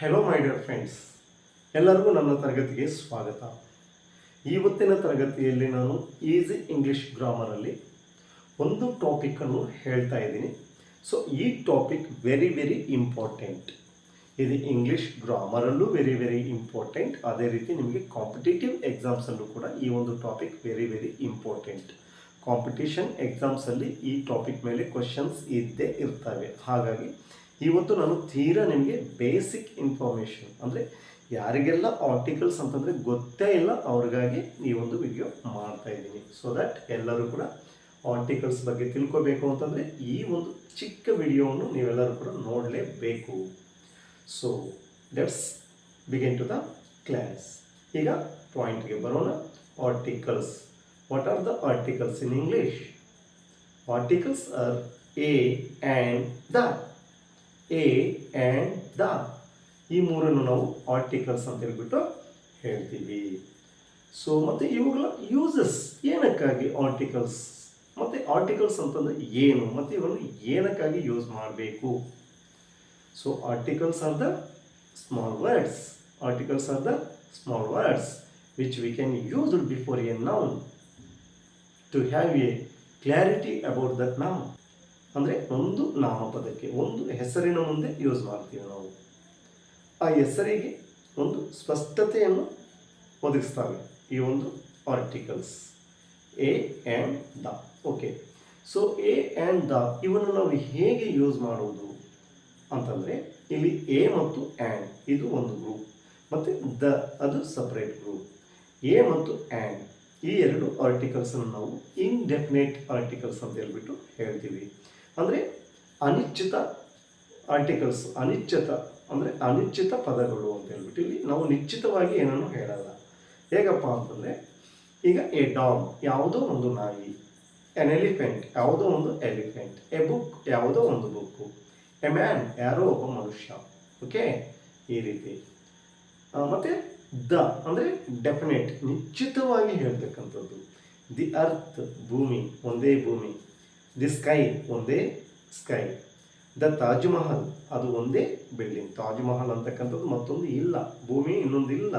Hello my dear friends ಎಲ್ಲರಿಗೂ ನನ್ನ ತರಗತಿಗೆ ಸ್ವಾಗತ. ಇವತ್ತಿನ ತರಗತಿಯಲ್ಲಿ ನಾನು ಈಸಿ ಇಂಗ್ಲಿಷ್ ಗ್ರಾಮರಲ್ಲಿ ಒಂದು ಟಾಪಿಕನ್ನು ಹೇಳ್ತಾ ಇದ್ದೀನಿ. ಸೊ ಈ ಟಾಪಿಕ್ ವೆರಿ ವೆರಿ ಇಂಪಾರ್ಟೆಂಟ್ ಇದು ಇಂಗ್ಲಿಷ್ ಗ್ರಾಮರಲ್ಲೂ ವೆರಿ ವೆರಿ ಇಂಪಾರ್ಟೆಂಟ್ ಅದೇ ರೀತಿ ನಿಮಗೆ ಕಾಂಪಿಟೇಟಿವ್ ಎಕ್ಸಾಮ್ಸಲ್ಲೂ ಕೂಡ ಈ ಒಂದು topic very very important competition ಎಕ್ಸಾಮ್ಸಲ್ಲಿ ಈ ಟಾಪಿಕ್ ಮೇಲೆ ಕ್ವಶನ್ಸ್ ಇದ್ದೇ ಇರ್ತವೆ. ಹಾಗಾಗಿ ಇವತ್ತು ನಾನು ತೀರಾ ನಿಮಗೆ ಬೇಸಿಕ್ ಇನ್ಫಾರ್ಮೇಷನ್ ಅಂದರೆ ಯಾರಿಗೆಲ್ಲ ಆರ್ಟಿಕಲ್ಸ್ ಅಂತಂದರೆ ಗೊತ್ತೇ ಇಲ್ಲ, ಅವ್ರಿಗಾಗಿ ಈ ಒಂದು ವಿಡಿಯೋ ಮಾಡ್ತಾ ಇದ್ದೀನಿ. ಸೊ ದಟ್ ಎಲ್ಲರೂ ಕೂಡ ಆರ್ಟಿಕಲ್ಸ್ ಬಗ್ಗೆ ತಿಳ್ಕೊಬೇಕು ಅಂತಂದರೆ ಈ ಒಂದು ಚಿಕ್ಕ ವಿಡಿಯೋವನ್ನು ನೀವೆಲ್ಲರೂ ಕೂಡ ನೋಡಲೇಬೇಕು. So let's begin to the class ಈಗ ಪಾಯಿಂಟ್ಗೆ ಬರೋಣ. Articles what are the articles in English articles are a an the a an the ಈ ಮೂರನ್ನು ನಾವು ಆರ್ಟಿಕಲ್ಸ್ ಅಂತ ಹೇಳ್ಬಿಟ್ಟು ಹೇಳ್ತೀವಿ. ಸೊ ಮತ್ತು ಇವುಗಳ ಯೂಸಸ್ ಏನಕ್ಕಾಗಿ ಆರ್ಟಿಕಲ್ಸ್ ಮತ್ತು ಆರ್ಟಿಕಲ್ಸ್ ಅಂತಂದರೆ ಏನು? ಮತ್ತು ಇವನ್ನು ಏನಕ್ಕಾಗಿ ಯೂಸ್ ಮಾಡಬೇಕು? So articles are the small words articles are the small words which we can use before a noun to have a clarity about that noun ಅಂದರೆ ಒಂದು ನಾಮಪದಕ್ಕೆ, ಒಂದು ಹೆಸರಿನ ಮುಂದೆ ಯೂಸ್ ಮಾಡ್ತೀವಿ ನಾವು. ಆ ಹೆಸರಿಗೆ ಒಂದು ಸ್ಪಷ್ಟತೆಯನ್ನು ಒದಗಿಸ್ತಾವೆ ಈ ಒಂದು articles a an the okay so a an the ಇವನ್ನು ನಾವು ಹೇಗೆ ಯೂಸ್ ಮಾಡುವುದು ಅಂತಂದರೆ, ಇಲ್ಲಿ ಎ ಮತ್ತು ಆ್ಯಂಡ್ ಇದು ಒಂದು ಗ್ರೂಪ್ ಮತ್ತು ದ ಅದು ಸಪ್ರೇಟ್ ಗ್ರೂಪ್ ಎ ಮತ್ತು ಆ್ಯಂಡ್ ಈ ಎರಡು ಆರ್ಟಿಕಲ್ಸನ್ನು ನಾವು ಇನ್ಡೆಫಿನೇಟ್ ಆರ್ಟಿಕಲ್ಸ್ ಅಂತ ಹೇಳ್ಬಿಟ್ಟು ಹೇಳ್ತೀವಿ. ಅಂದರೆ ಅನಿಶ್ಚಿತ ಆರ್ಟಿಕಲ್ಸ್ ಅನಿಶ್ಚಿತ ಅಂದರೆ ಅನಿಶ್ಚಿತ ಪದಗಳು ಅಂತ ಹೇಳ್ಬಿಟ್ಟು ಇಲ್ಲಿ ನಾವು ನಿಶ್ಚಿತವಾಗಿ ಏನನ್ನು ಹೇಳಲ್ಲ. ಹೇಗಪ್ಪ ಅಂತಂದರೆ, ಈಗ ಎ ಡಾಗ್ ಯಾವುದೋ ಒಂದು ನಾಯಿ ಎನ್ ಎಲಿಫೆಂಟ್ ಯಾವುದೋ ಒಂದು ಎಲಿಫೆಂಟ್ ಎ ಬುಕ್ ಯಾವುದೋ ಒಂದು ಬುಕ್ಕು ಎ ಮ್ಯಾನ್ ಯಾರೋ ಒಬ್ಬ ಮನುಷ್ಯ ಓಕೆ ಈ ರೀತಿ. ಮತ್ತು ದ ಅಂದರೆ ಡೆಫಿನೆಟ್ ನಿಶ್ಚಿತವಾಗಿ ಹೇಳ್ತಕ್ಕಂಥದ್ದು. ದಿ ಅರ್ತ್ ಭೂಮಿ, ಒಂದೇ ಭೂಮಿ. ದಿ ಸ್ಕೈ ಒಂದೇ ಸ್ಕೈ ದ ತಾಜ್ ಮಹಲ್ ಅದು ಒಂದೇ ಬಿಲ್ಡಿಂಗ್ ತಾಜ್ ಮಹಲ್ ಅಂತಕ್ಕಂಥದ್ದು ಮತ್ತೊಂದು ಇಲ್ಲ. ಭೂಮಿ ಇನ್ನೊಂದು ಇಲ್ಲ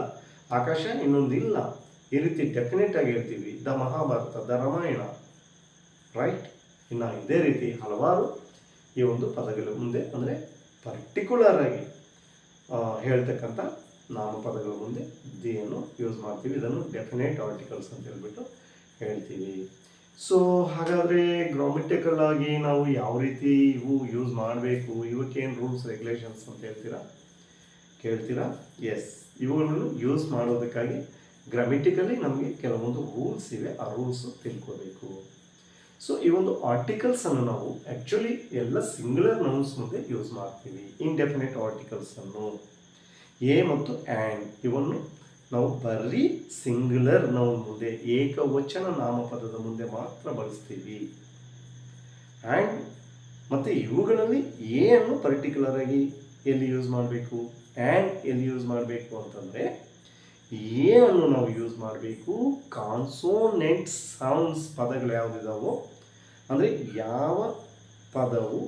ಆಕಾಶ ಇನ್ನೊಂದು ಇಲ್ಲ ಈ ರೀತಿ ಡೆಫಿನೆಟ್ ಆಗಿ ಹೇಳ್ತೀವಿ. The Mahabharata the Ramayana right ಇನ್ನು ಇದೇ ರೀತಿ ಹಲವಾರು ಈ ಒಂದು ಪದಗಳ ಮುಂದೆ, ಅಂದರೆ ಪರ್ಟಿಕ್ಯುಲರ್ ಆಗಿ ಹೇಳ್ತಕ್ಕಂಥ ನಾಮಪದಗಳ ಮುಂದೆ ದಿಯನ್ನು ಯೂಸ್ ಮಾಡ್ತೀವಿ. ಇದನ್ನು ಡೆಫಿನೇಟ್ ಆರ್ಟಿಕಲ್ಸ್ ಅಂತ ಹೇಳ್ಬಿಟ್ಟು ಹೇಳ್ತೀವಿ. ಸೊ ಹಾಗಾದರೆ ಆಗಿ ನಾವು ಯಾವ ರೀತಿ ಇವು ಯೂಸ್ ಮಾಡಬೇಕು? ಇವಕ್ಕೇನು ರೂಲ್ಸ್ ರೆಗ್ಯುಲೇಷನ್ಸ್ ಅಂತ ಹೇಳ್ತೀರಾ? ಕೇಳ್ತೀರಾ? ಎಸ್ ಇವುಗಳನ್ನು ಯೂಸ್ ಮಾಡೋದಕ್ಕಾಗಿ ಗ್ರಾಮೆಟಿಕಲಿ ನಮಗೆ ಕೆಲವೊಂದು ರೂಲ್ಸ್ ಇವೆ. ಆ ರೂಲ್ಸ್ ತಿಳ್ಕೋಬೇಕು. ಸೊ ಈ ಒಂದು ಆರ್ಟಿಕಲ್ಸನ್ನು ನಾವು ಆ್ಯಕ್ಚುಲಿ ಎಲ್ಲ ಸಿಂಗ್ಯುಲರ್ ನೌನ್ಸ್ ಮುಂದೆ ಯೂಸ್ ಮಾಡ್ತೀವಿ. ಇಂಡೆಫಿನೆಟ್ ಆರ್ಟಿಕಲ್ಸನ್ನು ಎ ಮತ್ತು ಆ್ಯಂಡ್ ಇವನ್ನು ನಾವು ಬರೀ ಸಿಂಗ್ಯುಲರ್ ನೌನ್ ಮುಂದೆ ಏಕವಚನ ನಾಮಪದದ ಮುಂದೆ ಮಾತ್ರ ಬಳಸ್ತೀವಿ. ಆ್ಯಂಡ್ ಮತ್ತು ಇವುಗಳಲ್ಲಿ ಅನ್ನು ಪರ್ಟಿಕ್ಯುಲರ್ ಆಗಿ ಎಲ್ಲಿ ಯೂಸ್ ಮಾಡಬೇಕು? ಆ್ಯಂಡ್ ಎಲ್ಲಿ ಯೂಸ್ ಮಾಡಬೇಕು ಅಂತಂದರೆ ಏನನ್ನು ನಾವು ಯೂಸ್ ಮಾಡಬೇಕು? ಕಾನ್ಸೋನೆಂಟ್ ಸೌಂಡ್ಸ್ ಪದಗಳು ಯಾವುದಿದಾವೋ, ಅಂದರೆ ಯಾವ ಪದವು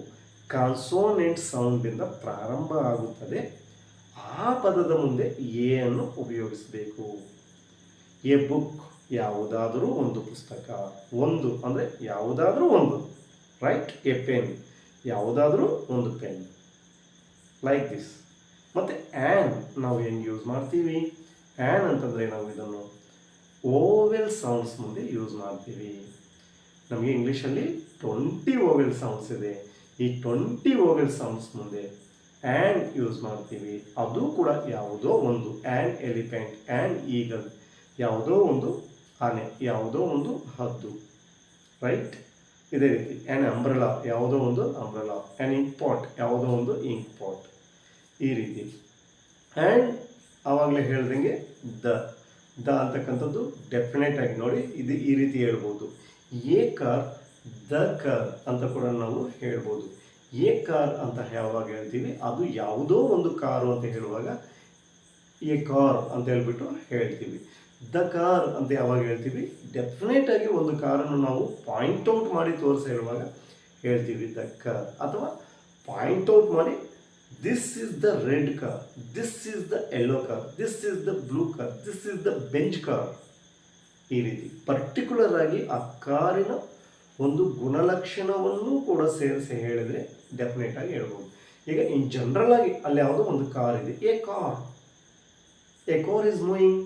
ಕಾನ್ಸೋನೆಂಟ್ ಸೌಂಡಿಂದ ಪ್ರಾರಂಭ ಆಗುತ್ತದೆ. ಆ ಪದದ ಮುಂದೆ ಎ ಅನ್ನು ಉಪಯೋಗಿಸಬೇಕು. ಎ ಬುಕ್ ಯಾವುದಾದರೂ ಒಂದು ಪುಸ್ತಕ, ಒಂದು ಅಂದರೆ ಯಾವುದಾದರೂ ಒಂದು. ರೈಟ್, ಎ ಪೆನ್, ಯಾವುದಾದರೂ ಒಂದು ಪೆನ್. Like this. ಮತ್ತು ಆ್ಯನ್ ನಾವು ಹೆಂಗೆ ಯೂಸ್ ಮಾಡ್ತೀವಿ? ಆ್ಯನ್ ಅಂತಂದರೆ ನಾವು ಇದನ್ನು ಓವೆಲ್ ಸೌಂಡ್ಸ್ ಮುಂದೆ ಯೂಸ್ ಮಾಡ್ತೀವಿ. ನಮಗೆ ಇಂಗ್ಲೀಷಲ್ಲಿ ಟ್ವೆಂಟಿ ಓವೆಲ್ ಸೌಂಡ್ಸ್ ಇದೆ. ಈ ಟ್ವೆಂಟಿ ಓವೆಲ್ ಸೌಂಡ್ಸ್ ಮುಂದೆ ಆ್ಯಂಡ್ ಯೂಸ್ ಮಾಡ್ತೀವಿ. ಅದು ಕೂಡ ಯಾವುದೋ ಒಂದು ಆ್ಯಂಡ್ ಎಲಿಫೆಂಟ್ ಆ್ಯಂಡ್ ಈಗಲ್ ಯಾವುದೋ ಒಂದು ಆನೆ, ಯಾವುದೋ ಒಂದು ಹದ್ದು ರೈಟ್ ಇದೇ ರೀತಿ ಆ್ಯಂಡ್ ಅಂಬ್ರೆಲಾ ಯಾವುದೋ ಒಂದು ಅಂಬ್ರೆಲಾ ಆ್ಯಂಡ್ ಇಂಕ್ ಪಾಟ್ ಯಾವುದೋ ಒಂದು ಇಂಕ್ ಪಾಟ್ ಈ ರೀತಿ. ಆ್ಯಂಡ್ ಆವಾಗಲೇ ಹೇಳ್ದಂಗೆ ದ. ದ ಅಂತಕ್ಕಂಥದ್ದು ಡೆಫಿನೆಟ್ ಆಗಿ ನೋಡಿ ಇದು ಈ ರೀತಿ ಹೇಳ್ಬೋದು. ಎ ಕಾರ್ ದ ಕಾರ್ ಅಂತ ಕೂಡ ನಾವು ಹೇಳ್ಬೋದು. ಎ ಕಾರ್ ಅಂತ ಯಾವಾಗ ಹೇಳ್ತೀವಿ ಅದು ಯಾವುದೋ ಒಂದು ಕಾರು ಅಂತ ಹೇಳುವಾಗ ಎ ಕಾರ್ ಅಂತ ಹೇಳ್ಬಿಟ್ಟು ಹೇಳ್ತೀವಿ. ದ ಕಾರ್ ಅಂತ ಯಾವಾಗ ಹೇಳ್ತೀವಿ? ಡೆಫಿನೆಟ್ ಆಗಿ ಒಂದು ಕಾರನ್ನು ನಾವು ಪಾಯಿಂಟ್ ಔಟ್ ಮಾಡಿ ತೋರಿಸಿ ಹೇಳುವಾಗ ಹೇಳ್ತೀವಿ ದ ಕಾರ್. ಅಥವಾ ಪಾಯಿಂಟ್ ಔಟ್ ಮಾಡಿ this is the red car this is the yellow car this is the blue car this is the Benz car ಈ ರೀತಿ. ಪರ್ಟಿಕ್ಯುಲರ್ ಆಗಿ ಆ ಕಾರಿನ ಒಂದು ಗುಣಲಕ್ಷಣವನ್ನು ಕೂಡ ಸೇರಿಸಿ ಹೇಳಿದರೆ ಡೆಫಿನೆಟ್ ಆಗಿ ಹೇಳ್ಬೋದು. ಈಗ ಇನ್ ಜನರಲ್ ಆಗಿ ಅಲ್ಲಿ ಯಾವುದೋ ಒಂದು ಕಾರ್ ಇದೆ. A car a car is moving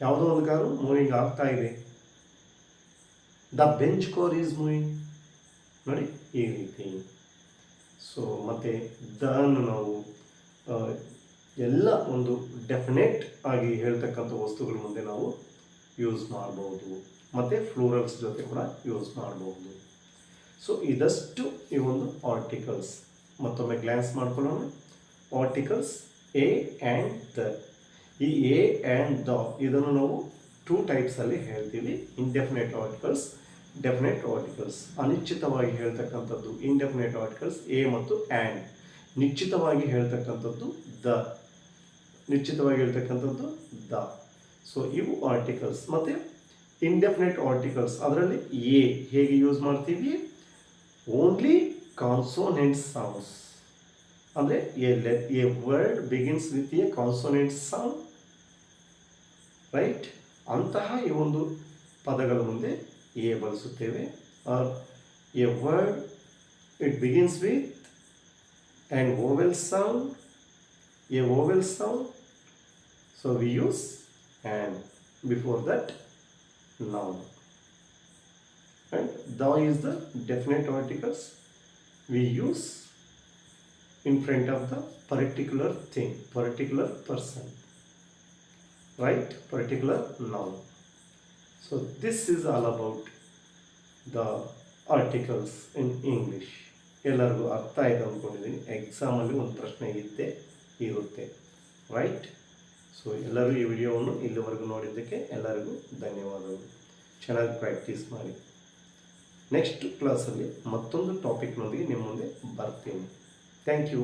ಯಾವುದೋ ಒಂದು ಕಾರು ಮೂವಿಂಗ್ ಆಗ್ತಾ ಇದೆ. The Benz car is moving ನೋಡಿ, ಈ ರೀತಿ. ಸೊ ಮತ್ತು ದನ್ನು ನಾವು ಎಲ್ಲ ಒಂದು ಡೆಫಿನೆಟ್ ಆಗಿ ಹೇಳ್ತಕ್ಕಂಥ ವಸ್ತುಗಳ ಮುಂದೆ ನಾವು ಯೂಸ್ ಮಾಡ್ಬೋದು. ಮತ್ತು ಫ್ಲೋರಲ್ಸ್ ಜೊತೆ ಕೂಡ ಯೂಸ್ ಮಾಡ್ಬೋದು. ಸೊ ಇದಷ್ಟು ಈ ಒಂದು ಆರ್ಟಿಕಲ್ಸ್ ಮತ್ತೊಮ್ಮೆ ಗ್ಲ್ಯಾನ್ಸ್ ಮಾಡ್ಕೊಳ್ಳೋಣ. ಆರ್ಟಿಕಲ್ಸ್ ಎ ಆ್ಯಂಡ್ ದ ಈ ಎ ಆ್ಯಂಡ್ ದ ಇದನ್ನು ನಾವು ಟೂ ಟೈಪ್ಸಲ್ಲಿ ಹೇಳ್ತೀವಿ. ಇಂಡೆಫಿನೆಟ್ ಆರ್ಟಿಕಲ್ಸ್ ಡೆಫಿನೆಟ್ ಆರ್ಟಿಕಲ್ಸ್ ಅನಿಶ್ಚಿತವಾಗಿ ಹೇಳ್ತಕ್ಕಂಥದ್ದು ಇಂಡೆಫಿನೆಟ್ ಆರ್ಟಿಕಲ್ಸ್ ಎ ಮತ್ತು ಆ್ಯಂಡ್ ನಿಶ್ಚಿತವಾಗಿ ಹೇಳ್ತಕ್ಕಂಥದ್ದು ದ ನಿಶ್ಚಿತವಾಗಿ ಹೇಳ್ತಕ್ಕಂಥದ್ದು ದ ಸೊ ಇವು ಆರ್ಟಿಕಲ್ಸ್ ಮತ್ತು ಇಂಡೆಫಿನೆಟ್ ಆರ್ಟಿಕಲ್ಸ್ ಅದರಲ್ಲಿ ಎ ಹೇಗೆ ಯೂಸ್ ಮಾಡ್ತೀವಿ? ಓನ್ಲಿ ಕಾನ್ಸೋನೆಂಟ್ ಸೌಂಡ್ಸ್ ಅಂದರೆ a Le, a word begins with a consonant sound right ಅಂತಹ ಈ ಒಂದು ಪದಗಳ ಮುಂದೆ ಎ ಬಳಸುತ್ತೇವೆ. Or a word it begins with and vowel sound a vowel sound so we use and before that noun. And the is the definite articles we use in front of the particular thing, particular person, right? Particular noun. So this is all about the articles in English. ಎಲ್ಲರಿಗೂ ಅರ್ಥ ಆಯ್ತು ಅಂದ್ಕೊಂಡಿದ್ದೀನಿ ಎಕ್ಸಾಮಲ್ಲಿ ಒಂದು ಪ್ರಶ್ನೆ ಇದ್ದೇ ಇರುತ್ತೆ right so ಎಲ್ಲರೂ ಈ ವಿಡಿಯೋವನ್ನು ಇಲ್ಲಿವರೆಗೂ ನೋಡಿದ್ದಕ್ಕೆ ಎಲ್ಲರಿಗೂ ಧನ್ಯವಾದಗಳು ಚೆನ್ನಾಗಿ ಪ್ರಾಕ್ಟೀಸ್ ಮಾಡಿ ನೆಕ್ಸ್ಟ್ ಕ್ಲಾಸಲ್ಲಿ ಮತ್ತೊಂದು ಟಾಪಿಕ್ನೊಂದಿಗೆ ನಿಮ್ಮ ಮುಂದೆ ಬರ್ತೀನಿ. Thank you